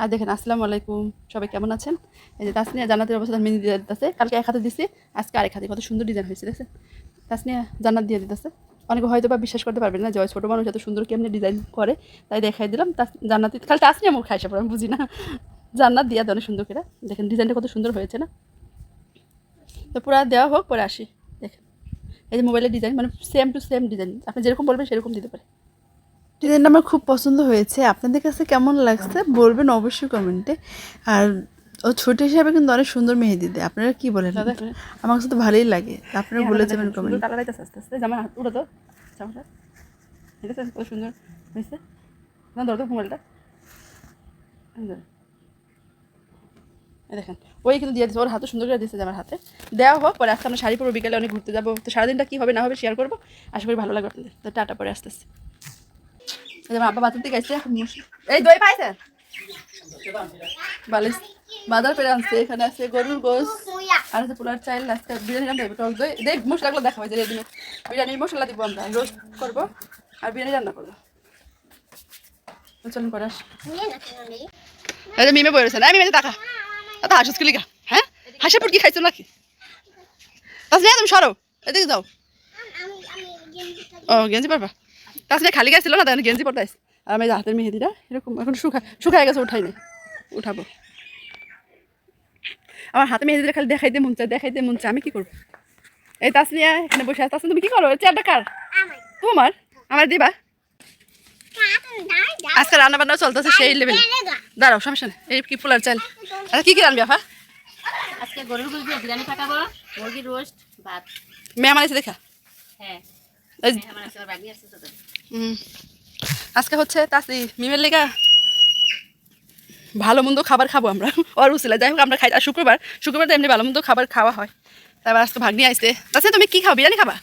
আর দেখেন, আসসালামু আলাইকুম। সবাই কেমন আছেন? এই যে তাসনিয়া জান্নাতের অবস্থা মেহেদি দিয়ে দিতেছে। কালকে এক হাতে দিছি, আজকে আরেক হাতে। কত সুন্দর ডিজাইন হয়েছে, দেখছেন? তাসনিয়া জান্নাত দিয়ে দিতেছে। অনেকে হয়তো বা বিশ্বাস করতে পারবেন না যে ছোটো মানুষ এত সুন্দর কেমনি ডিজাইন করে, তাই দেখাই দিলাম। তাস জান্নাত খালি তাসনিয়া মুখ খাইসা পড়ে আমি বুঝি না। জান্নাত দিয়া দেয় অনেক সুন্দর করে। দেখেন ডিজাইনটা কত সুন্দর হয়েছে না? তো পুরো দেওয়া হোক, পরে আসি। দেখেন, এই যে মোবাইলের ডিজাইন মানে সেম টু সেম ডিজাইন আপনি যেরকম বলবেন, সেরকম দিতে পারে। ডিজাইনটা আমার খুব পছন্দ হয়েছে আপনাদের কাছে কেমন লাগছে বলবেন অবশ্যই কমেন্টে। আর ও ছোট হিসাবে কিন্তু অনেক সুন্দর মেহেদি দেয়। আপনারা কি বলেন? আমার কাছে তো ভালোই লাগে। আপনারা বলে যাবেন কমেন্ট। আস্তে আস্তে। জামা হাত উঠো তো। ঠিক আছে কত সুন্দর হয়েছে। না ধরো তো মোবাইলটা। দেখেন ওই কিন্তু দিয়ে দিচ্ছে ওর হাতে সুন্দর করে দিচ্ছে আমার হাতে। দেওয়া হোক পরে আজকে আমরা শাড়ি পরবো বিকালে অনেক ঘুরতে যাব। তো সারাদিনটা কী হবে না হবে শেয়ার করব। আশা করি ভালো লাগবে আপনাদের। তো টাটা পরে আসতেছে। আব্বা বাজার থেকে আসছে এই দই পাইছে? বালিশ। বাজার পেরে আনছে এখানে আছে গরুর গোস আর হচ্ছে পোলার চাইল আজকে বিরিয়ানি রান্না টক দই। দেখ মশলাগুলো দেখা হয় যে রেডিমেড বিরিয়ানির মশলা দিব আমরা রোস্ট করব আর বিরিয়ানি রান্না করব। চলুন করে আস। এই যে মিমে বলেছে না মিমে টাকা তা হাসুস কিলিকা হ্যাঁ? হাসে পর কি খাইছো নাকি? তাছাড়া তুমি সরো এদিকে যাও। ও গেঞ্জি পারবা? তাছাড়া খালি গাইছিল না তাই গেঞ্জি পরতে আসছে আর আমি হাতের মেহেদিটা এরকম এখন শুকা শুকায় গেছে উঠাই নেই। উঠাবো। আমার হাতে মেহেদিটা খালি দেখাইতে মন চায় দেখাইতে মন চায় আমি কি করব? এই তাসলিয়া এখানে বসে আছে। তাসলিয়া তুমি কি করো? চেয়ারটা কার? তোমার? আমার দিবা? আজকে রান্না বান্না চলতেছে সেই লেভেল দাঁড়াও সমস্যা নেই। এই কি ফুলার চাল? আচ্ছা কি কি রান্নবি আফা? আজকে গরুর গোশ দিয়ে বিরিয়ানি পাকাবো মুরগির রোস্ট ভাত। মেয়ে আছে দেখা। হ্যাঁ। আমার আছে বাগি আছে হুম। আজকে হচ্ছে তাসি মিমের লেগা ভালো মন্দ খাবার খাব আমরা। ওর উচিলা যাই হোক, আমরা খাই। আর শুক্রবার শুক্রবার তো এমনি ভালো মন্দ খাবার খাওয়া হয়। তারপর আজকে ভাগ্নি আসতে তাছাড়া তুমি কি খাও? বিরিয়ানি খাবা?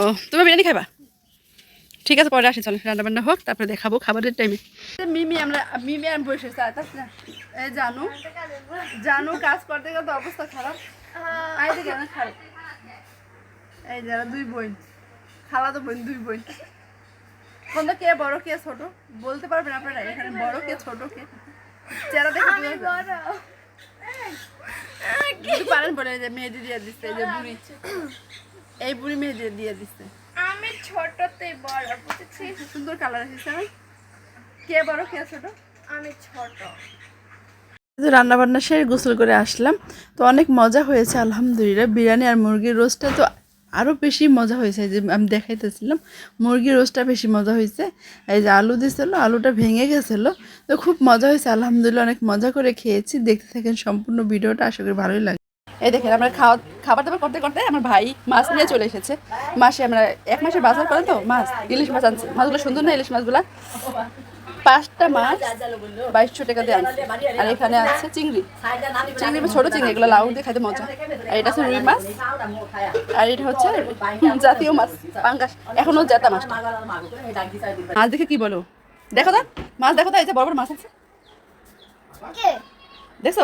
ও, তুমি বিরিয়ানি খাবা ঠিক আছে, পরে আসি চলো রান্না বান্না হোক, তারপরে দেখাবো খাবারের টাইমে মিমি, আমরা, মিমি আমি বসে জানু। জানু কাজ করতে করতে অবস্থা খারাপ। খারাপ এই যারা দুই বোন খালা তো বোন দুই বোন। কোনটা কে বড় কে ছোট? বলতে পারবেন আপনারা এখানে বড় কে ছোট কে? চেহারা দেখে আমি বড়। পারেন বলে যে মেহেদি দিয়ে দিচ্ছে এই যে বুড়ি। এই বুড়ি মেহেদি দিয়ে দিচ্ছে। আমি ছোটতে বড় বুঝেছি সুন্দর কালার এসেছে কে বড় কে ছোট? আমি ছোট। রান্না বান্না সেরে গোসল করে আসলাম। তো অনেক মজা হয়েছে আলহামদুলিল্লাহ। বিরিয়ানি আর মুরগির রোস্টটা তো আরও বেশি মজা হয়েছে, যে আমি দেখাইতেছিলাম, মুরগির রোস্টটা বেশি মজা হয়েছে। এই যে আলু দিয়েছিলো আলুটা ভেঙে গেছিল, তো খুব মজা হয়েছে, আলহামদুলিল্লাহ অনেক মজা করে খেয়েছি, দেখতে থাকেন সম্পূর্ণ ভিডিওটা, আশা করি ভালোই লাগে এই দেখেন, আমরা খাওয়া, খাবার দাবার করতে করতে আমার ভাই মাছ নিয়ে চলে এসেছে। মাসে আমরা, এক মাসের বাজার করে তো, মাছ, ইলিশ মাছ আনছে। মাছগুলো সুন্দর না ইলিশ মাছগুলা? পাঁচটা মাছ বাইশশো টাকা দিয়ে আনছে। আর এখানে আছে চিংড়ি। চিংড়ি ছোটো চিংড়ি এগুলো লাউ দিয়ে খাইতে মজা। আর এটা হচ্ছে রুই মাছ। আর এটা হচ্ছে জাতীয় মাছ পাঙ্গাস। এখনও জেতা মাছ। মাছ দেখে কি বলো? দেখো তো মাছ দেখো তো এই যে বড় বড় মাছ আছে। দেখছ?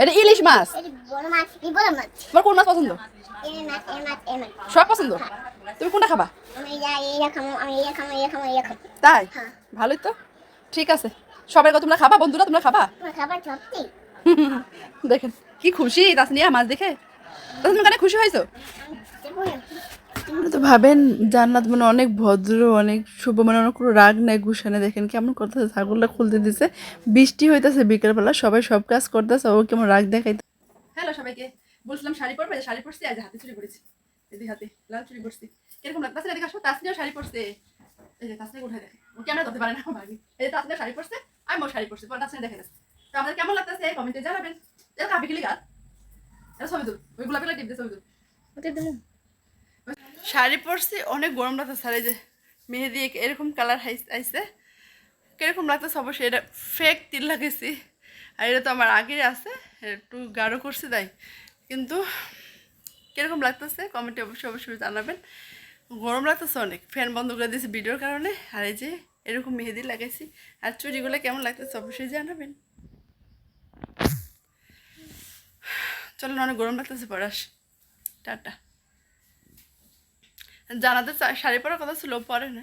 এটা ইলিশ মাছ। তোমার কোন মাছ পছন্দ? সব পছন্দ? তুমি কোনটা খাবা? আমি যা এইটা খামো আমি এইটা খামো এইটা খামো এইটা খামো তাই? হ্যাঁ। ভালোই তো। ঠিক আছে। সবাই কথা তোমরা খাবা? বন্ধুরা তোমরা খাবা? দেখেন কি খুশি তাসনিয়া মাছ দেখে। তুমি কেন খুশি হয়েছো? তো ভাবেন জান্নাত মানে অনেক ভদ্র অনেক শুভ মানে অনেক কোনো রাগ নাই গুছানে দেখেন কেমন করতেছে ছাগলটা খুলতে দিছে। বৃষ্টি হইতেছে বিকেলবেলা সবাই সব কাজ করতেছে ও কেমন রাগ দেখাইতে হ্যালো সবাইকে। বলছিলাম শাড়ি পরবে যে শাড়ি পরছি আজ হাতে চুরি পরেছি। এই দুই হাতে লাল চুরি পরছি। কীরকম তাসনিয়া দেখে আসো। তাসনিয়াও শাড়ি পরছে। এই যে তাসনিয়া উঠে দেখে। ও ক্যামেরা ধরতে পারে না ভাবি এই যে তাসনিয়া শাড়ি পরছে আমি মোর শাড়ি পরছি। পরে তাসনিয়া দেখে গেছে তো আমাদের কেমন লাগতেছে? কমেন্টে জানাবেন। এটা কাপি গেলি। গাছ এটা ছবি তুল। ওই গোলাপি টিপ দিয়ে ছবি তুল। শাড়ি পরছি অনেক গরম লাগতেছে। এই যে মেহেদি এরকম কালার আইছে কীরকম লাগতেছে? অবশ্যই এটা ফেক তিল লাগাইছি। আর এটা তো আমার আগেই আছে, একটু গাঢ় করছি তাই। কিন্তু কীরকম লাগতেছে? কমেন্টে অবশ্যই অবশ্যই জানাবেন। গরম লাগতেছে অনেক। ফ্যান বন্ধ করে দিয়েছি ভিডিওর কারণে। আর এই যে এরকম মেহেদি লাগাইছি। আর চুরিগুলো কেমন লাগতেছে অবশ্যই জানাবেন। চলুন, অনেক গরম লাগতেছে পড়াস টাটা। জানাতে শাড়ি পরার কথা ছিল, পরে না।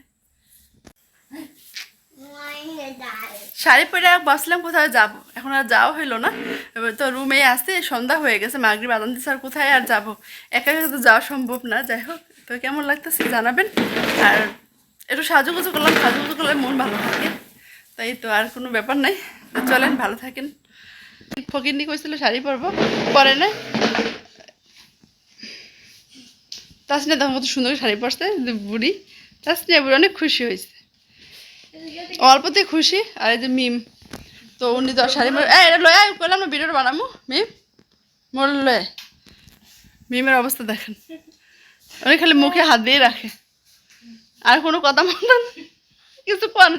শাড়ি পরে বসলাম কোথায় যাব, এখন আর যাওয়া হইল না। এবার তো রুমে আসতে সন্ধ্যা হয়ে গেছে মাগরি বাদান দিচ্ছে আর কোথায় আর যাব? একা তো যাওয়া সম্ভব না, যাই হোক, তো কেমন লাগতেছে জানাবেন। আর একটু সাজুগুজু করলাম, সাজুগুজু করলে মন ভালো থাকে, তাই তো আর কোনো ব্যাপার নাই। চলেন, ভালো থাকেন। ফকিরনি কইছিল শাড়ি পরবো, পরে না তাসনিয়া তখন কত সুন্দর শাড়ি পরছে, বুড়ি। তাসনিয়া বুড়ি অনেক খুশি হয়েছে। অল্পতে খুশি, আর এই যে মিম। তো উনি পরে এই, এটা লয় করলাম না ভিডিওটা বানাবো মিম? মোর লয়। মিমের অবস্থা দেখেন। উনি খালি মুখে হাত দিয়ে রাখে। আর কোনো কথা মতন কিছু কন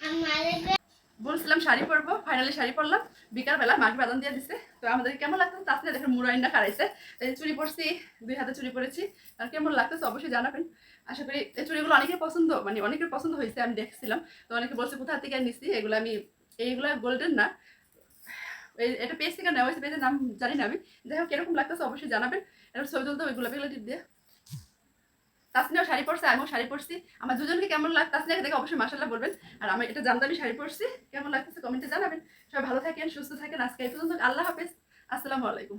আমাদের বলছিলাম শাড়ি পরবো ফাইনালি শাড়ি পরলাম। বিকালবেলা মাকে বাদান দিয়ে দিছে। তো আমাদের কেমন লাগতেছে? তাছাড়া দেখেন মুরাইনটা কারাইছে এই চুড়ি পরছি, দুই হাতে চুড়ি পরেছি। আর কেমন লাগতেছে অবশ্যই জানাবেন। আশা করি এই চুড়িগুলো অনেকের পছন্দ মানে অনেকের পছন্দ হয়েছে, আমি দেখছিলাম। তো অনেকে বলছে, কোথা থেকে নিচ্ছি এগুলো আমি, এইগুলো গোল্ডেন না। এটা পেজ থেকে নেওয়া হয়েছে নাম জানি না আমি। যাই হোক কীরকম লাগতেছে, অবশ্যই জানাবেন। এটা ছবি তুলতে ওইগুলো এগুলো টিপ দিয়ে। তাসনিয়াও শাড়ি পরছে, আমিও শাড়ি পরছি। আমার দুজনকে কেমন লাগ তাসনিয়াকে দেখে অবশ্যই মাসাল্লাহ বলবেন। আর আমি এটা জানতে শাড়ি পরছি। কেমন লাগতেছে কমেন্টে জানাবেন। সবাই ভালো থাকেন, সুস্থ থাকেন। আজকে এই পর্যন্ত আল্লাহ হাফেজ। আসসালামু আলাইকুম।